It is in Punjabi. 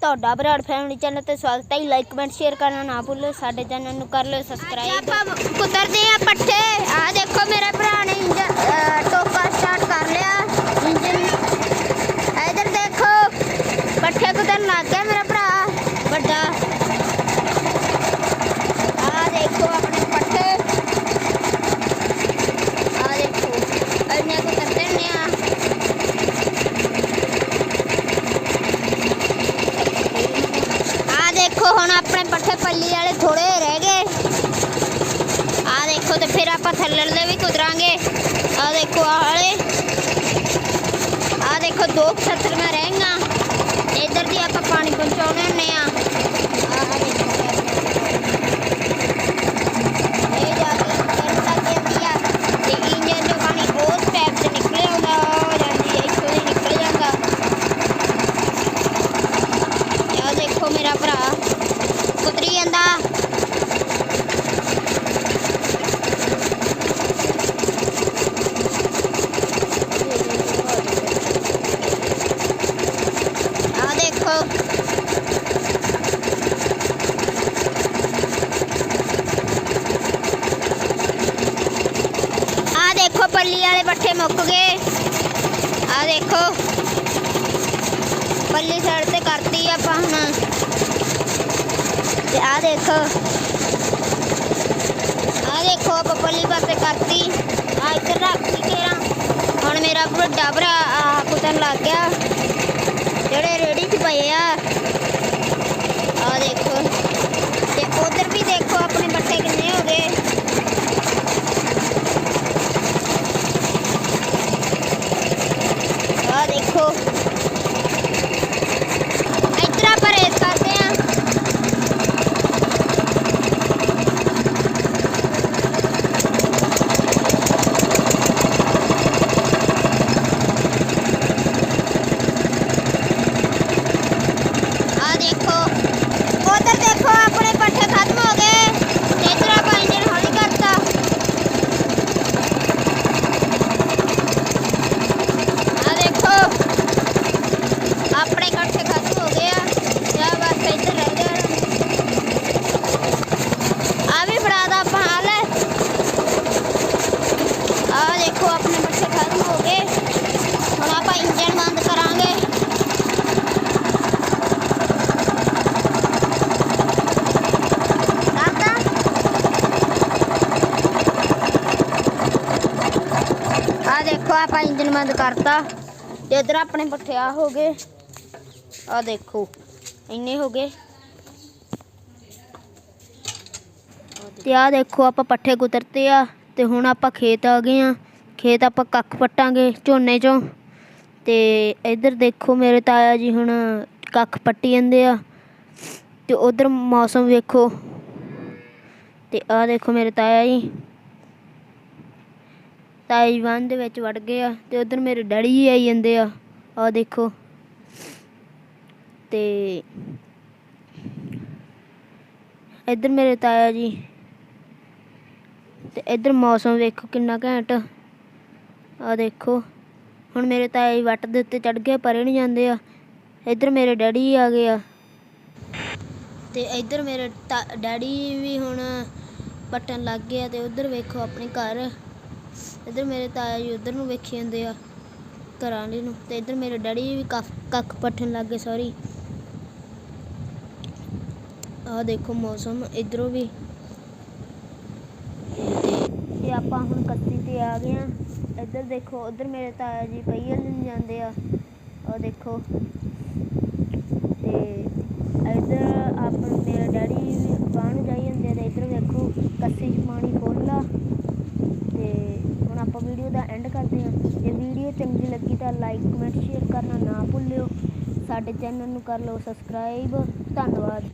ਤੁਹਾਡਾ ਬਰਾੜ ਫੈਮਿਲੀ ਚੈਨਲ ਤੇ ਸਵਾਗਤ ਹੈ। ਲਾਈਕ ਕਮੈਂਟ ਸ਼ੇਅਰ ਕਰਨਾ ਨਾ ਭੁੱਲੋ। ਸਾਡੇ ਚੈਨਲ ਨੂੰ ਕਰ ਲਿਓ ਸਬਸਕ੍ਰਾਈਬ ਆਪਾਂ ਕੁਤਰਦੇ ਆ ਪੱਠੇ। ਆ ਦੇਖੋ ਮੇਰਾ ਭਰਾ ਨੇ ਇੰਜਨ ਟੋਕਾ ਸਟਾਰਟ ਕਰ ਲਿਆ ਇੰਜਨ ਇਧਰ ਦੇਖੋ ਪੱਠੇ ਕੁਤਰਨ ਲੱਗ ਗਿਆ ਮੇਰਾ ਭਰਾ ਵੱਡਾ ਆ ਦੇਖੋ ਆਪਣੇ ਪੱਠੇ ਆ ਦੇਖੋ ਇੰਨੇ ਕੁਤਰਦੇ ਨੇ ਆ ਆ ਦੇਖੋ ਹੁਣ ਆਪਣੇ ਪੱਠੇ ਪੱਲੀ ਵਾਲੇ ਥੋੜੇ ਰਹਿ ਗਏ। ਆ ਦੇਖੋ ਤੇ ਫਿਰ ਆਪਾਂ ਥੱਲੜ ਦੇ ਵੀ ਕੁਦਰਾਂਗੇ ਆ ਦੇਖੋ ਆਹ ਆ ਦੇਖੋ ਦੋ ਛਤਰੀਆਂ ਰਹਿਣਗੀਆਂ ਇਧਰ ਦੀ ਆਪਾਂ ਪਾਣੀ ਪਹੁੰਚਾਉਣੇ ਹੁੰਨੇ ਆ ਆਹ ਦੇਖੋ ਇਹ ਜਾ ਕੇ ਅੰਦਰ ਤੱਕ ਜਾਂਦੀ ਆ ਤੇ ਇੰਜਨ ਚੋਂ ਪਾਣੀ ਉਸ ਪੈਪ ਤੇ ਨਿਕਲ ਆਉਂਦਾ ਉਹ ਜਾਂਦੀ ਹੈ ਇੱਥੋਂ ਦੀ ਨਿਕਲ ਜਾਂਦਾ ਆ ਦੇਖੋ ਮੇਰਾ ਭਰਾ ਉਤਰੀ ਜਾਂਦਾ। ਆ ਦੇਖੋ। ਆ ਦੇਖੋ, ਪੱਲੀ ਵਾਲੇ ਪੱਠੇ ਮੁੱਕ ਗਏ। ਆ ਦੇਖੋ। ਪੱਲੀ ਸਾਈਡ ਤੇ ਕਰਤੀ ਆਪਾਂ ਹੁਣ। ਤੇ ਆ ਦੇਖੋ ਆ ਦੇਖੋ ਆਪਾਂ ਪੱਲੀ ਪਾਸੇ ਕਰਤੀ ਆ ਇੱਧਰ ਰੱਖਤੀ ਕੇਰਾ ਹੁਣ ਮੇਰਾ ਵੱਡਾ ਭਰਾ ਆ ਕੁੱਤਨ ਲੱਗ ਗਿਆ ਜਿਹੜੇ ਰੇੜੀ 'ਚ ਪਏ ਆ ਆ ਦੇਖੋ ਤੇ ਉਧਰ ਵੀ ਦੇਖੋ ਆਪਣੇ ਬੱਟੇ ਕਿੰਨੇ ਹੋ ਗਏ ਆ ਦੇਖੋ ਇੱਧਰ ਆਪਾਂ ਰੇਸ ਕਰਦੇ ਆ ਆ ਦੇਖੋ ਉਧਰ ਦੇਖੋ ਆਪਣੇ ਪੱਠੇ ਖਤਮ ਹੋ ਗਏ ਤੇ ਇੱਧਰ ਆਪਾਂ ਇੰਜਨ ਹੌਲੀ ਕਰਤਾ ਆ ਦੇਖੋ ਆਪਣੇ ਇਕੱਠੇ ਖਤਮ ਹੋ ਗਏ ਆ ਜਾਂ ਬਸ ਇੱਧਰ ਰਹਿ ਗਿਆ ਆ ਵੀ ਫੜਾ ਦਾ ਆਪਾਂ ਹਾਲ ਆ ਦੇਖੋ ਆਪਣੇ ਪੱਠੇ ਖਤਮ ਹੋ ਗਏ ਹੁਣ ਆਪਾਂ ਇੰਜਨ ਬੰਦ ਕਰਾਂਗੇ ਕਰਦਾ ਆ ਦੇਖੋ ਆਪਾਂ ਇੰਜਨ ਬੰਦ ਕਰਤਾ। ਤੇ ਇਧਰ ਆਪਣੇ ਪੱਠੇ ਆ ਹੋ ਗਏ, ਆ ਦੇਖੋ, ਇੰਨੇ ਹੋ ਗਏ। ਤੇ ਆ ਦੇਖੋ, ਆਪਾਂ ਪੱਠੇ ਕੁਤਰਤੇ ਆ, ਤੇ ਹੁਣ ਆਪਾਂ ਖੇਤ ਆ ਗਏ ਆ। ਖੇਤ ਆਪਾਂ ਕੱਖ ਪੱਟਾਂਗੇ ਝੋਨੇ ਚੋਂ। ਤੇ ਇਧਰ ਦੇਖੋ ਮੇਰੇ ਤਾਇਆ ਜੀ ਹੁਣ ਕੱਖ ਪੱਟੀ ਜਾਂਦੇ ਆ। ਤੇ ਉਧਰ ਮੌਸਮ ਵੇਖੋ। ਤੇ ਆ ਦੇਖੋ ਮੇਰੇ ਤਾਇਆ ਜੀ। ਤਾਇਆ ਜੀ ਦੇ ਵਿੱਚ ਵੜ ਗਏ ਆ ਤੇ ਉਧਰ ਮੇਰੇ ਡੈਡੀ ਜੀ ਆਈ ਜਾਂਦੇ ਆ। ਆ ਦੇਖੋ। ਤੇ ਇੱਧਰ ਮੇਰੇ ਤਾਇਆ ਜੀ। ਤੇ ਇੱਧਰ ਮੌਸਮ ਵੇਖੋ ਕਿੰਨਾ ਘੈਂਟ। ਆ ਦੇਖੋ। ਹੁਣ ਮੇਰੇ ਤਾਇਆ ਜੀ ਵੱਟ ਦੇ ਉੱਤੇ ਚੜ ਗਏ, ਪਰੇ ਨਹੀਂ ਜਾਂਦੇ ਆ। ਇੱਧਰ ਮੇਰੇ ਡੈਡੀ ਆ ਗਏ ਆ। ਤੇ ਇੱਧਰ ਮੇਰੇ ਤਾ- ਡੈਡੀ ਵੀ ਹੁਣ ਪੱਟਣ ਲੱਗ ਗਏ ਆ ਤੇ ਉਧਰ ਵੇਖੋ ਆਪਣੇ ਘਰ। ਇੱਧਰ ਮੇਰੇ ਤਾਇਆ ਜੀ ਉਧਰ ਨੂੰ ਵੇਖੀ ਜਾਂਦੇ ਆ, ਘਰਾਂ ਵਾਲੇ ਨੂੰ, ਤੇ ਇੱਧਰ ਮੇਰੇ ਡੈਡੀ ਵੀ ਕੱਖ ਪੱਟਣ ਲੱਗ ਗਏ ਸੌਰੀ ਆ ਦੇਖੋ ਮੌਸਮ, ਇਧਰੋਂ ਵੀ। ਤੇ ਆਪਾਂ ਹੁਣ ਕੱਤੀ ਤੇ ਆ ਗਏ ਆ। ਇੱਧਰ ਦੇਖੋ, ਉਧਰ ਮੇਰੇ ਤਾਇਆ ਜੀ ਪਹੀਏ ਲੈਣ ਜਾਂਦੇ ਆ। ਆ ਦੇਖੋ। ਤੇ ਇੱਧਰ ਆਪਣੇ ਮੇਰੇ ਡੈਡੀ ਵੀ ਬਾਹਰ ਨੂੰ ਜਾਈ ਜਾਂਦੇ ਆ ਤੇ ਇੱਧਰ ਵੇਖੋ ਕੱਸੀ 'ਚ ਪਾਣੀ ਖੋਲ੍ਹਾ ਤੇ ਹੁਣ ਆਪਾਂ ਵੀਡੀਓ ਕਰਦੇ ਹਾਂ। ਜੇ ਵੀਡੀਓ ਚੰਗੀ ਲੱਗੀ ਤਾਂ ਲਾਈਕ ਕਮੈਂਟ ਸ਼ੇਅਰ ਕਰਨਾ ਨਾ ਭੁੱਲਿਓ। ਸਾਡੇ ਚੈਨਲ ਨੂੰ ਕਰ ਲਓ ਸਬਸਕ੍ਰਾਈਬ ਧੰਨਵਾਦ।